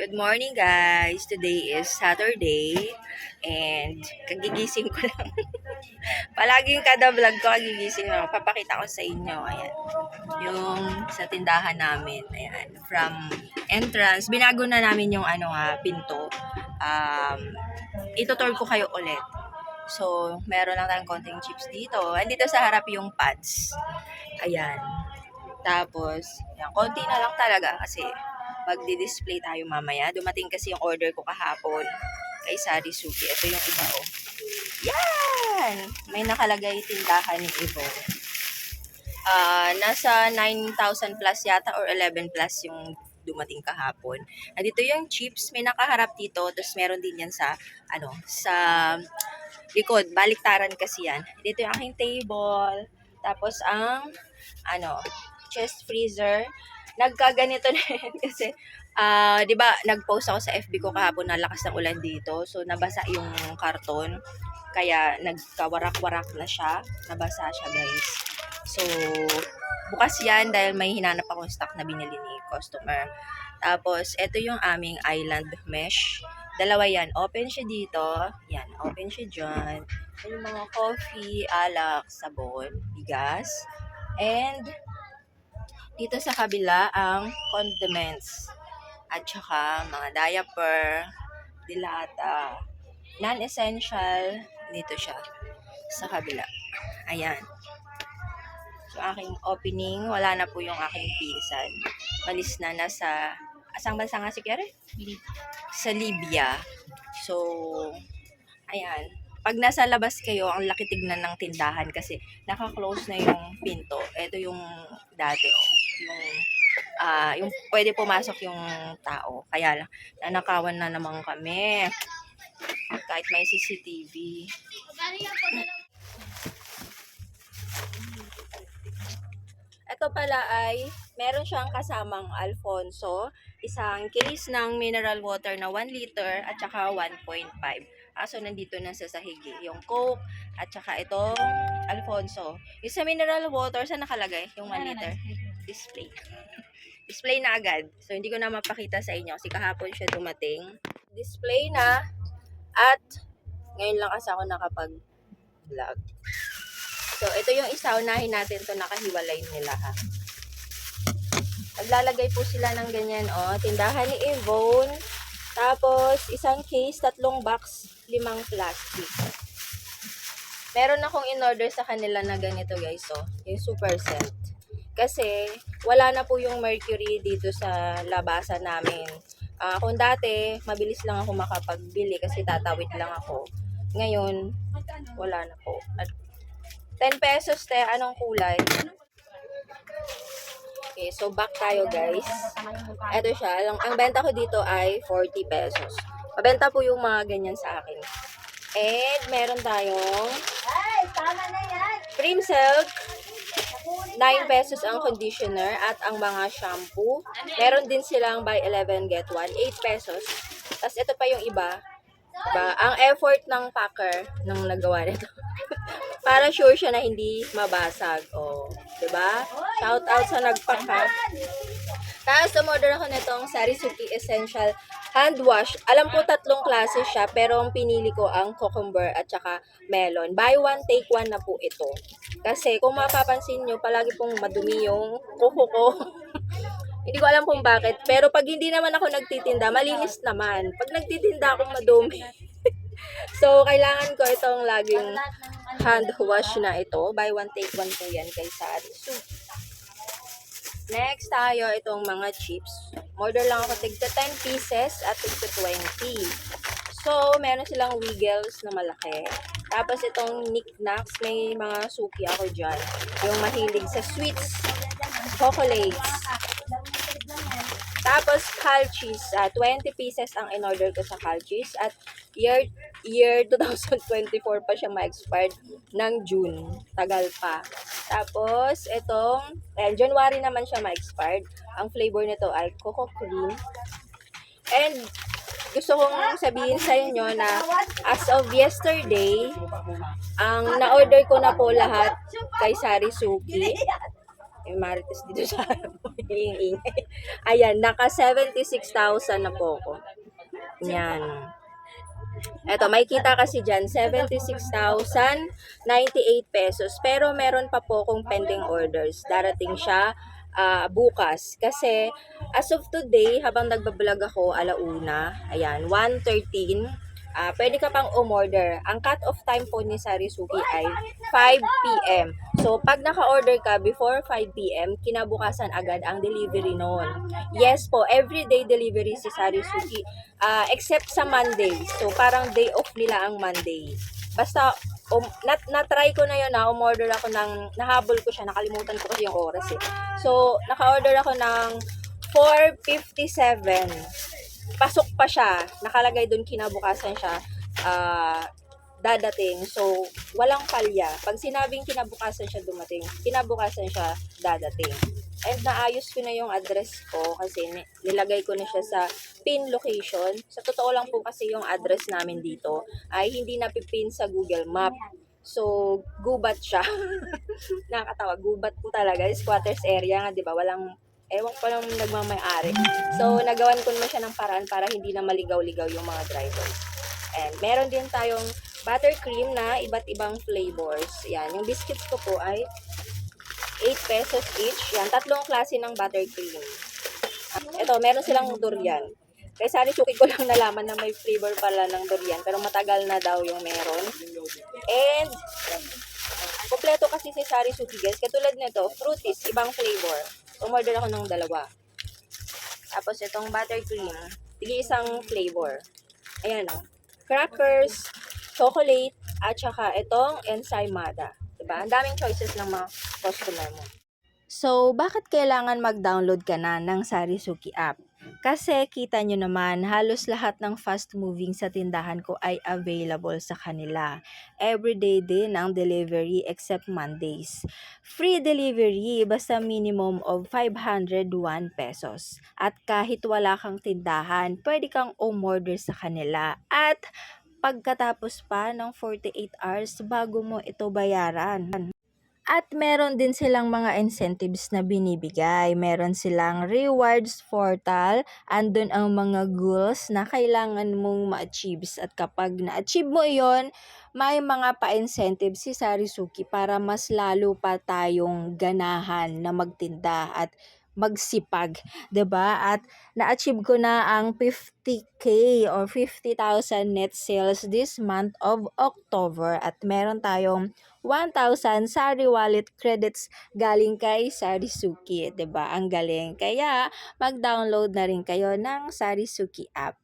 Good morning guys! Today is Saturday and kagigising ko lang. Palaging kada vlog ko kagigising lang. Papakita ko sa inyo. Ayan. Yung sa tindahan namin. Ayan. From entrance. Binago na namin yung ano ha, pinto. Um, itutur ko kayo ulit. So, meron lang tayong konting chips dito. Andito sa harap yung pads. Ayan. Tapos, yan, konti na lang talaga kasi magdi-display tayo mamaya. Dumating kasi yung order ko kahapon kay Sari Suki. Ito yung iba, oh. Yan! May nakalagay tindahan ni Ivo. Ah, nasa 9,000 plus yata or 11 plus yung dumating kahapon. At dito yung chips, may nakaharap dito, tapos meron din yan sa, ano, sa likod. Baliktaran kasi yan. Dito yung aking table. Tapos ang, ano, chest freezer. Nagkaganito na yan kasi, ah, di ba, nag-post ako sa FB ko kahapon na lakas ng ulan dito. So, nabasa yung karton. Kaya, nagkawarak-warak na siya. Nabasa siya, guys. So, bukas yan dahil may hinanap akong stock na binili ni customer. Tapos, ito yung aming island mesh. Dalawa yan. Open siya dito. Yan, open siya dyan. Yan yung mga coffee, alak, sabon, bigas. And, dito sa kabila ang condiments at saka mga diaper, dilata, non-essential, dito siya sa kabila. Ayan. So, aking opening, wala na po yung aking pinsan. Malis na nasa, asang bansa nga si Kere? Sa Libya. So, ayan. Pag nasa labas kayo, ang laki tignan ng tindahan kasi naka-close na yung pinto. Ito yung dati, oh. Yung, ah yung pwede pumasok yung tao. Kaya lang, nanakawan na naman kami. Kahit may CCTV. Ito pala ay, meron siyang kasamang Alfonso, isang case ng mineral water na 1 liter at saka 1.5. Aso nandito na sa sahigi, yung Coke at saka itong Alfonso. Yung sa mineral water, sa nakalagay? Yung 1 liter? Display. Display na agad. So, hindi ko na mapakita sa inyo kasi kahapon siya dumating. Display na at ngayon lang kasi ako nakapag-vlog. So, ito yung isa. Unahin natin to nakahiwalay nila ha. Naglalagay po sila ng ganyan, oh. Tindahan ni Yvonne. Tapos, isang case, tatlong box, limang plastic. Meron akong in-order sa kanila na ganito, guys, oh. Yung super set. Kasi, wala na po yung mercury dito sa labasan namin. Ah, kung dati, mabilis lang ako makapagbili kasi tatawid lang ako. Ngayon, wala na po. At 10 pesos, te. Anong kulay? Okay, so back tayo, guys. Ito siya. Ang, ang benta ko dito ay 40 pesos. Mabenta po yung mga ganyan sa akin. And, meron tayong Ay, tama na yan. cream silk. 9 pesos ang conditioner at ang mga shampoo. Meron din silang buy 11 get 1. 8 pesos. Tapos ito pa yung iba. Diba? Ang effort ng packer nung nagawa nito. Para sure siya na hindi mabasag. O, diba? Shout out sa nagpack Tapos umorder ako nitong Sarisuki Essential Hand Wash. Alam ko tatlong klase siya, pero ang pinili ko ang cucumber at saka melon. Buy one, take one na po ito. Kasi kung mapapansin nyo, palagi pong madumi yung kuko ko. hindi ko alam kung bakit. Pero pag hindi naman ako nagtitinda, malinis naman. Pag nagtitinda ako madumi. so, kailangan ko itong laging hand wash na ito. Buy one, take one po yan kay Sari. So, next tayo, itong mga chips. Order lang ako tigta 10 pieces at tigta 20. So, meron silang wiggles na malaki. Tapos itong knickknacks, may mga suki ako dyan. Yung mahilig sa sweets, chocolates. Tapos, Calchis, ah, 20 pieces ang in-order ko sa Calchis. At year, year 2024 pa siya ma-expired ng June. Tagal pa. Tapos, itong, eh, January naman siya ma-expired. Ang flavor nito ay Coco Cream. And, gusto kong sabihin sa inyo na as of yesterday, ang na-order ko na po lahat kay Sari Suki. Yung Marites dito sa ingay. Ayan, naka 76,000 na po ako. Yan. Eto, may kita kasi dyan, 76,098 pesos. Pero meron pa po kong pending orders. Darating siya ah, bukas. Kasi, as of today, habang nagbablog ako, alauna, ayan, 1.13, ah pwede ka pang umorder. Ang cut-off time po ni Sarisuki ay 5 p.m. So, pag naka-order ka before 5 p.m., kinabukasan agad ang delivery noon. Yes po, everyday delivery si Sarisuki, ah except sa Monday. So, parang day off nila ang Monday. Basta, um, nat na-try ko na yun na umorder ako ng, nahabol ko siya, nakalimutan ko kasi yung oras eh. So, naka-order ako ng 4.57. Pasok pa siya. Nakalagay doon kinabukasan siya. ah, dadating. So, walang palya. Pag sinabing kinabukasan siya dumating, kinabukasan siya dadating. And naayos ko na yung address ko kasi ni- nilagay ko na siya sa pin location. Sa totoo lang po kasi yung address namin dito ay hindi napipin sa Google Map. So, gubat siya. Nakakatawa. Gubat po talaga. Squatters area nga, di ba? Walang, ewan ko lang nagmamayari. So, nagawan ko naman siya ng paraan para hindi na maligaw-ligaw yung mga drivers. And meron din tayong buttercream na iba't ibang flavors. Yan. Yung biscuits ko po ay 8 pesos each. Yan. Tatlong klase ng buttercream. Ito, meron silang durian. Kaya sari suki ko lang nalaman na may flavor pala ng durian. Pero matagal na daw yung meron. And, kompleto kasi si Sari Suki guys. Katulad nito, fruities, ibang flavor. Umorder ako ng dalawa. Tapos itong buttercream, tige isang flavor. Ayan o. Crackers, chocolate, at saka itong ensaymada. Diba? Ang daming choices ng mga customer mo. So, bakit kailangan mag-download ka na ng Sarisuki app? Kasi kita nyo naman, halos lahat ng fast moving sa tindahan ko ay available sa kanila. Everyday din ang delivery except Mondays. Free delivery basta minimum of 501 pesos. At kahit wala kang tindahan, pwede kang umorder sa kanila. At pagkatapos pa ng 48 hours bago mo ito bayaran. At meron din silang mga incentives na binibigay. Meron silang rewards portal. Andun ang mga goals na kailangan mong ma-achieve. At kapag na-achieve mo yon may mga pa-incentive si Sarisuki para mas lalo pa tayong ganahan na magtinda at magsipag, 'di ba? At na-achieve ko na ang 50k or 50,000 net sales this month of October at meron tayong 1,000 Sari Wallet credits galing kay Sarisuki, 'di ba? Ang galing. Kaya mag-download na rin kayo ng Sarisuki app.